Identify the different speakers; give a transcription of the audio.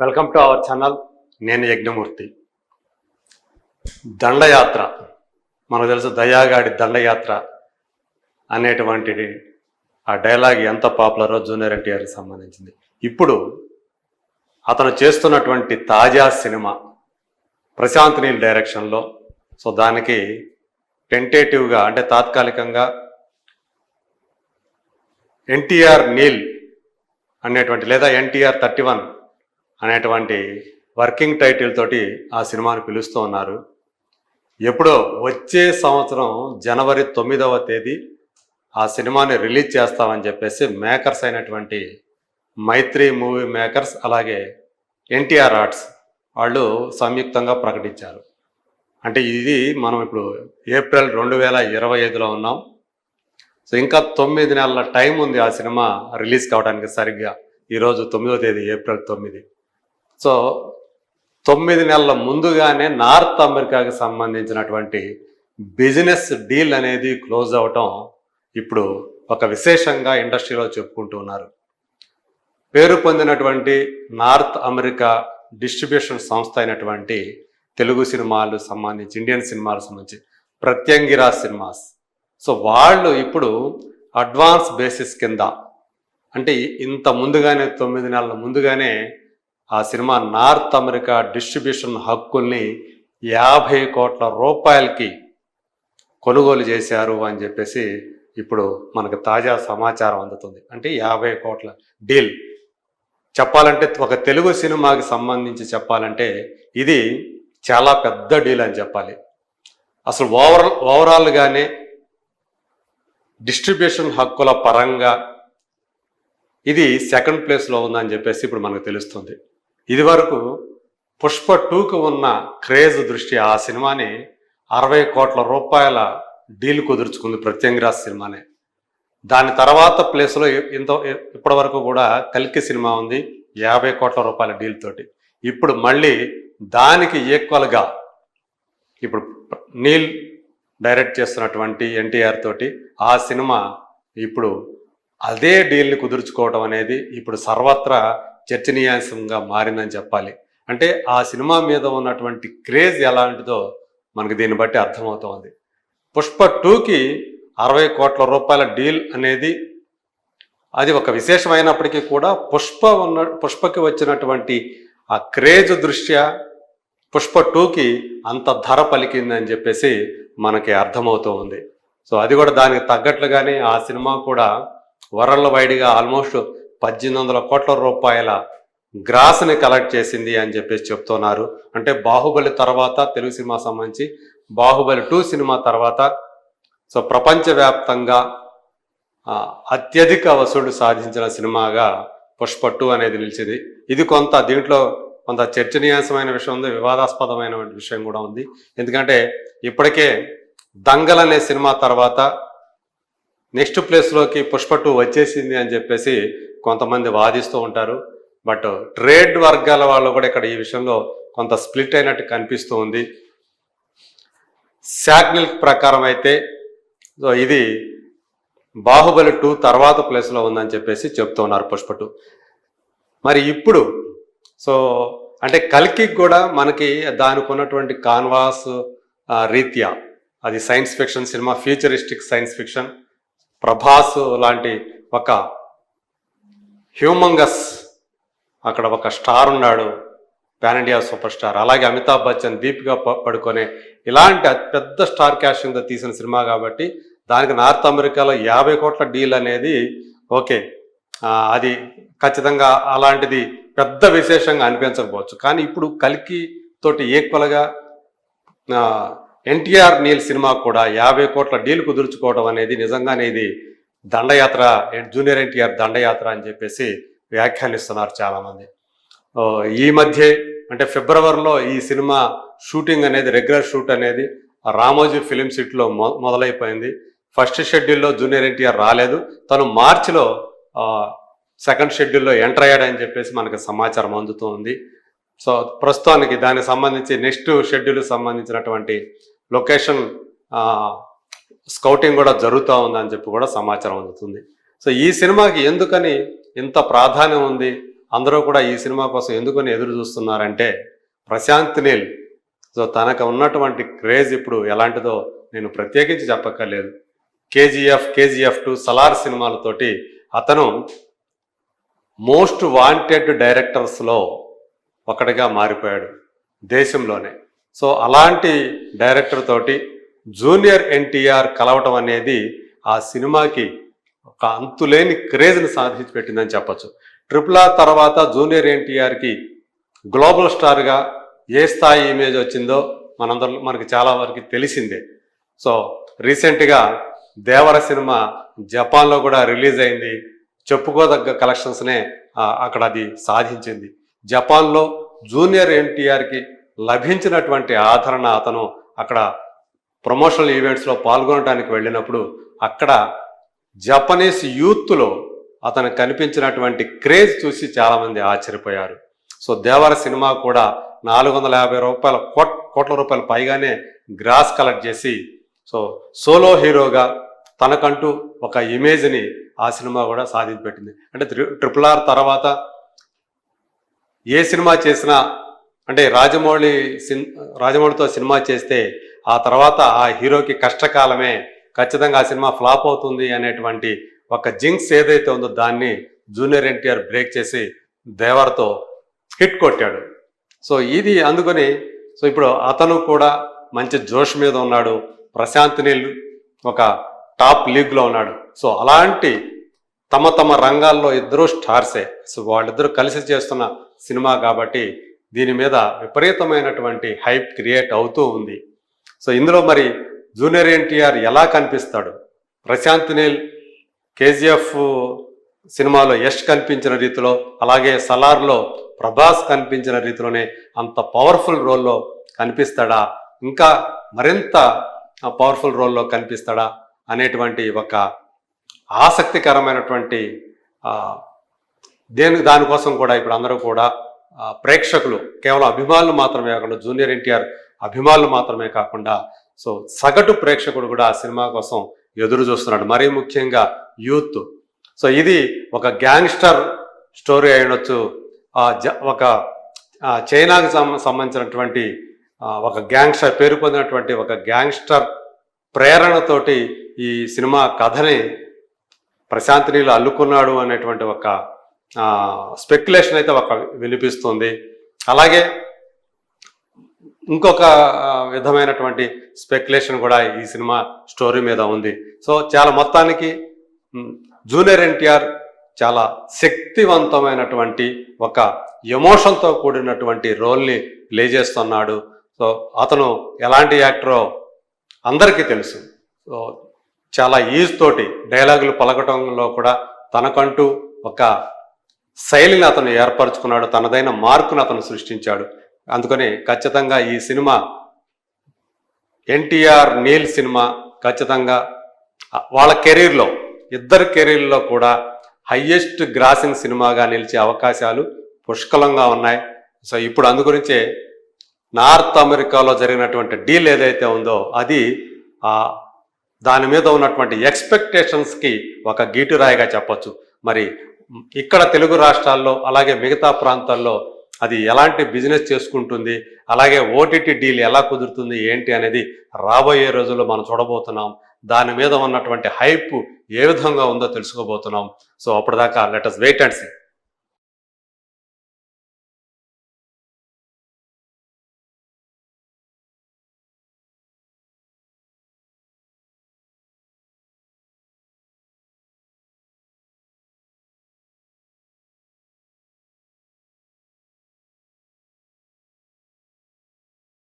Speaker 1: Welcome to our channel. నేను యజ్ఞమూర్తి. దండయాత్ర. మనకు తెలుసు దయాగాడి దండయాత్ర అనేటువంటిది ఆ డైలాగ్ ఎంత పాపులరో జూనియర్ ఎన్టీఆర్కి సంబంధించింది. ఇప్పుడు అతను చేస్తున్నటువంటి తాజా సినిమా ప్రశాంత్ నీల్ డైరెక్షన్లో సో దానికి టెంటేటివ్గా అంటే తాత్కాలికంగా ఎన్టీఆర్ నీల్ అనేటువంటి లేదా ఎన్టీఆర్ థర్టీ వన్ అనేటువంటి వర్కింగ్ టైటిల్ తోటి ఆ సినిమాని పిలుస్తూ ఉన్నారు. ఎప్పుడో వచ్చే సంవత్సరం జనవరి తొమ్మిదవ తేదీ ఆ సినిమాని రిలీజ్ చేస్తామని చెప్పేసి మేకర్స్ అయినటువంటి మైత్రి మూవీ మేకర్స్ అలాగే ఎన్టీఆర్ ఆర్ట్స్ వాళ్ళు సంయుక్తంగా ప్రకటించారు. అంటే ఇది మనం ఇప్పుడు ఏప్రిల్ రెండు వేల ఇరవై ఐదులో ఉన్నాం. సో ఇంకా తొమ్మిది నెలల టైం ఉంది ఆ సినిమా రిలీజ్ కావడానికి సరిగ్గా. ఈరోజు తొమ్మిదో తేదీ ఏప్రిల్ తొమ్మిది. సో తొమ్మిది నెలల ముందుగానే నార్త్ అమెరికాకి సంబంధించినటువంటి బిజినెస్ డీల్ అనేది క్లోజ్ అవటం ఇప్పుడు ఒక విశేషంగా ఇండస్ట్రీలో చెప్పుకుంటూ ఉన్నారు. పేరు పొందినటువంటి నార్త్ అమెరికా డిస్ట్రిబ్యూషన్ సంస్థ అయినటువంటి తెలుగు సినిమాలు సంబంధించి ఇండియన్ సినిమాలకు సంబంధించి ప్రత్యంగిరా సినిమాస్. సో వాళ్ళు ఇప్పుడు అడ్వాన్స్ బేసిస్ కింద అంటే ఇంత ముందుగానే తొమ్మిది నెలల ముందుగానే ఆ సినిమా నార్త్ అమెరికా డిస్ట్రిబ్యూషన్ హక్కుల్ని యాభై కోట్ల రూపాయలకి కొనుగోలు చేశారు అని చెప్పేసి ఇప్పుడు మనకు తాజా సమాచారం అందుతుంది. అంటే యాభై కోట్ల డీల్. చెప్పాలంటే ఒక తెలుగు సినిమాకి సంబంధించి చెప్పాలంటే ఇది చాలా పెద్ద డీల్ అని చెప్పాలి. అసలు ఓవర్ ఓవరాల్గానే డిస్ట్రిబ్యూషన్ హక్కుల పరంగా ఇది సెకండ్ ప్లేస్లో ఉందని చెప్పేసి ఇప్పుడు మనకు తెలుస్తుంది. ఇది వరకు పుష్ప టూకు ఉన్న క్రేజ్ దృష్ట్యా ఆ సినిమాని అరవై కోట్ల రూపాయల డీల్ కుదుర్చుకుంది ప్రత్యంగిరాజ్ సినిమానే. దాని తర్వాత ప్లేస్లో ఇంత ఇప్పటి వరకు కూడా కల్కి సినిమా ఉంది యాభై కోట్ల రూపాయల డీల్ తోటి. ఇప్పుడు మళ్ళీ దానికి ఈక్వల్గా ఇప్పుడు నీల్ డైరెక్ట్ చేస్తున్నటువంటి ఎన్టీఆర్ తోటి ఆ సినిమా ఇప్పుడు అదే డీల్ని కుదుర్చుకోవడం అనేది ఇప్పుడు సర్వత్రా చర్చనీయాంశంగా మారిందని చెప్పాలి. అంటే ఆ సినిమా మీద ఉన్నటువంటి క్రేజ్ ఎలాంటిదో మనకు దీన్ని బట్టి అర్థమవుతోంది. పుష్ప టూకి అరవై కోట్ల రూపాయల డీల్ అనేది అది ఒక విశేషమైనప్పటికీ కూడా పుష్ప ఉన్న పుష్పకి వచ్చినటువంటి ఆ క్రేజ్ దృష్ట్యా పుష్ప టూకి అంత ధర పలికిందని చెప్పేసి మనకి అర్థమవుతూ ఉంది సో అది కూడా దానికి తగ్గట్లుగానే ఆ సినిమా కూడా వరల్డ్ వైడ్గా ఆల్మోస్ట్ పద్దెనిమిది వందల కోట్ల రూపాయల గ్రాస్ని కలెక్ట్ చేసింది అని చెప్పేసి చెప్తున్నారు. అంటే బాహుబలి తర్వాత తెలుగు సినిమా సంబంధించి బాహుబలి టూ సినిమా తర్వాత సో ప్రపంచవ్యాప్తంగా అత్యధిక వసూళ్ళు సాధించిన సినిమాగా పుష్ప టూ అనేది నిలిచింది. ఇది కొంత దీంట్లో కొంత చర్చనీయాంశమైన విషయం ఉంది వివాదాస్పదమైన విషయం కూడా ఉంది. ఎందుకంటే ఇప్పటికే దంగల్ అనే సినిమా తర్వాత నెక్స్ట్ ప్లేస్లోకి పుష్ప టూ వచ్చేసింది అని చెప్పేసి కొంతమంది వాదిస్తూ ఉంటారు. బట్ ట్రేడ్ వర్గాల వాళ్ళు కూడా ఇక్కడ ఈ విషయంలో కొంత స్ప్లిట్ అయినట్టు కనిపిస్తూ ఉంది. శాగ్నిల్ ప్రకారం అయితే సో ఇది బాహుబలి టూ తర్వాత ప్లేస్లో ఉందని చెప్పేసి చెప్తున్నారు పుష్ప టూ. మరి ఇప్పుడు సో అంటే కల్కి కూడా మనకి దానికి ఉన్నటువంటి కాన్వాస్ రీత్యా అది science fiction cinema futuristic science fiction Prabhas లాంటి ఒక హ్యూమంగస్. అక్కడ ఒక స్టార్ ఉన్నాడు పాన్ ఇండియా సూపర్ స్టార్. అలాగే అమితాబ్ బచ్చన్ దీపికా పడుకొనే ఇలాంటి అతి పెద్ద స్టార్ క్యాష్ కింద తీసిన సినిమా కాబట్టి దానికి నార్త్ అమెరికాలో యాభై కోట్ల డీల్ అనేది ఓకే. అది ఖచ్చితంగా అలాంటిది పెద్ద విశేషంగా అనిపించకపోవచ్చు. కానీ ఇప్పుడు కలికి తోటి ఈక్వల్గా ఎన్టీఆర్ నీల్ సినిమా కూడా యాభై కోట్ల డీల్ కుదుర్చుకోవడం అనేది నిజంగానే ఇది దండయాత్ర జూనియర్ ఎన్టీఆర్ దండయాత్ర అని చెప్పేసి వ్యాఖ్యానిస్తున్నారు చాలామంది. ఈ మధ్య అంటే ఫిబ్రవరిలో ఈ సినిమా షూటింగ్ అనేది రెగ్యులర్ షూట్ అనేది రామోజీ ఫిలిం సిటీలో మొ మొదలైపోయింది. ఫస్ట్ షెడ్యూల్లో జూనియర్ ఎన్టీఆర్ రాలేదు. తను మార్చిలో సెకండ్ షెడ్యూల్లో ఎంటర్ అయ్యాడని చెప్పేసి మనకు సమాచారం అందుతూ ఉంది. సో ప్రస్తుతానికి దానికి సంబంధించి నెక్స్ట్ షెడ్యూల్ సంబంధించినటువంటి లొకేషన్ స్కౌటింగ్ కూడా జరుగుతూ ఉందని చెప్పి కూడా సమాచారం అందుతుంది. సో ఈ సినిమాకి ఎందుకని ఇంత ప్రాధాన్యం ఉంది? అందరూ కూడా ఈ సినిమా కోసం ఎందుకని ఎదురు చూస్తున్నారంటే ప్రశాంత్ నీల్. సో తనకు ఉన్నటువంటి క్రేజ్ ఇప్పుడు ఎలాంటిదో నేను ప్రత్యేకించి చెప్పక్కర్లేదు. కేజీఎఫ్ కేజీఎఫ్ టూ సలార్ సినిమాలతోటి అతను మోస్ట్ వాంటెడ్ డైరెక్టర్స్లో ఒకటిగా మారిపోయాడు దేశంలోనే. సో అలాంటి డైరెక్టర్ తోటి జూనియర్ ఎన్టీఆర్ కలవటం అనేది ఆ సినిమాకి ఒక అంతులేని క్రేజ్ని సాధించి పెట్టిందని చెప్పొచ్చు. ట్రిపుల్ ఆర్ తర్వాత జూనియర్ ఎన్టీఆర్కి గ్లోబల్ స్టార్గా ఏ స్థాయి ఇమేజ్ వచ్చిందో మనందరూ మనకి చాలా వరకు తెలిసిందే. సో రీసెంట్గా దేవర సినిమా జపాన్లో కూడా రిలీజ్ అయింది. చెప్పుకోదగ్గ కలెక్షన్స్నే అక్కడ అది సాధించింది. జపాన్లో జూనియర్ ఎన్టీఆర్కి లభించినటువంటి ఆదరణ అతను అక్కడ ప్రమోషనల్ ఈవెంట్స్లో పాల్గొనడానికి వెళ్ళినప్పుడు అక్కడ జపనీస్ యూత్లో అతను కనిపించినటువంటి క్రేజ్ చూసి చాలామంది ఆశ్చర్యపోయారు. సో దేవర సినిమా కూడా నాలుగు వందల యాభై రూపాయల కోట్ కోట్ల రూపాయల పైగానే గ్రాస్ కలెక్ట్ చేసి సో సోలో హీరోగా తనకంటూ ఒక ఇమేజ్ని ఆ సినిమా కూడా సాధించి పెట్టింది. అంటే ట్రిపుల్ ఆర్ తర్వాత ఏ సినిమా చేసినా అంటే రాజమౌళి సిన్ రాజమౌళితో సినిమా చేస్తే ఆ తర్వాత ఆ హీరోకి కష్టకాలమే ఖచ్చితంగా ఆ సినిమా ఫ్లాప్ అవుతుంది అనేటువంటి ఒక జింక్స్ ఏదైతే ఉందో దాన్ని జూనియర్ ఎన్టీఆర్ బ్రేక్ చేసి దేవర్తో హిట్ కొట్టాడు. సో ఇది అందుకని సో ఇప్పుడు అతను కూడా మంచి జోష్ మీద ఉన్నాడు ప్రశాంత్ నీల్ ఒక టాప్ లీగ్లో ఉన్నాడు. సో అలాంటి తమ తమ రంగాల్లో ఇద్దరూ స్టార్సే. సో వాళ్ళిద్దరూ కలిసి చేస్తున్న సినిమా కాబట్టి దీని మీద విపరీతమైనటువంటి హైప్ క్రియేట్ అవుతూ ఉంది. సో ఇందులో మరి జూనియర్ ఎన్టీఆర్ ఎలా కనిపిస్తాడు? ప్రశాంత్ నీల్ కేజీఎఫ్ సినిమాలో యష్ కనిపించిన రీతిలో అలాగే సలార్లో ప్రభాస్ కనిపించిన రీతిలోనే అంత పవర్ఫుల్ రోల్లో కనిపిస్తాడా? ఇంకా మరింత పవర్ఫుల్ రోల్లో కనిపిస్తాడా? అనేటువంటి ఒక ఆసక్తికరమైనటువంటి దేని దానికోసం కూడా ఇప్పుడు అందరూ కూడా ప్రేక్షకులు కేవలం అభిమానులు మాత్రమే కాకుండా జూనియర్ ఎన్టీఆర్ అభిమానులు మాత్రమే కాకుండా సో సగటు ప్రేక్షకుడు కూడా ఆ సినిమా కోసం ఎదురు చూస్తున్నాడు. మరీ ముఖ్యంగా యూత్. సో ఇది ఒక గ్యాంగ్స్టర్ స్టోరీ అయినొచ్చు ఆ జ- ఒక చైనాకు సం- సంబంధించినటువంటి ఒక గ్యాంగ్స్టర్ పేరు పొందినటువంటి ఒక గ్యాంగ్స్టర్ ప్రేరణతోటి ఈ సినిమా కథని ప్రశాంత్ నీళ్ళు అల్లుకున్నాడు అనేటువంటి ఒక స్పెక్యులేషన్ అయితే ఒక వినిపిస్తుంది. అలాగే ఇంకొక విధమైనటువంటి స్పెక్యులేషన్ కూడా ఈ సినిమా స్టోరీ మీద ఉంది. సో చాలా మొత్తానికి జూనియర్ ఎన్టీఆర్ చాలా శక్తివంతమైనటువంటి ఒక ఎమోషన్తో కూడినటువంటి రోల్ని ప్లే చేస్తున్నాడు. సో అతను ఎలాంటి యాక్టరో అందరికీ తెలుసు. సో చాలా ఈజ్ తోటి డైలాగులు పలకటంలో కూడా తనకంటూ ఒక శైలిని అతను ఏర్పరచుకున్నాడు. తనదైన మార్కును అతను సృష్టించాడు. అందుకని ఖచ్చితంగా ఈ సినిమా ఎన్టీఆర్ నీల్ సినిమా ఖచ్చితంగా వాళ్ళ కెరీర్లో ఇద్దరు కెరీర్లో కూడా హయ్యెస్ట్ గ్రాసింగ్ సినిమాగా నిలిచే అవకాశాలు పుష్కలంగా ఉన్నాయి. సో ఇప్పుడు అందు గురించే నార్త్ అమెరికాలో జరిగినటువంటి డీల్ ఏదైతే ఉందో అది దాని మీద ఉన్నటువంటి ఎక్స్పెక్టేషన్స్కి ఒక గీటురాయిగా చెప్పొచ్చు. మరి ఇక్కడ తెలుగు రాష్ట్రాల్లో అలాగే మిగతా ప్రాంతాల్లో అది ఎలాంటి బిజినెస్ చేసుకుంటుంది అలాగే ఓటీటీ డీల్ ఎలా కుదురుతుంది ఏంటి అనేది రాబోయే రోజుల్లో మనం చూడబోతున్నాం. దాని మీద ఉన్నటువంటి హైప్ ఏ విధంగా ఉందో తెలుసుకోబోతున్నాం. సో అప్పటిదాకా let us wait and see.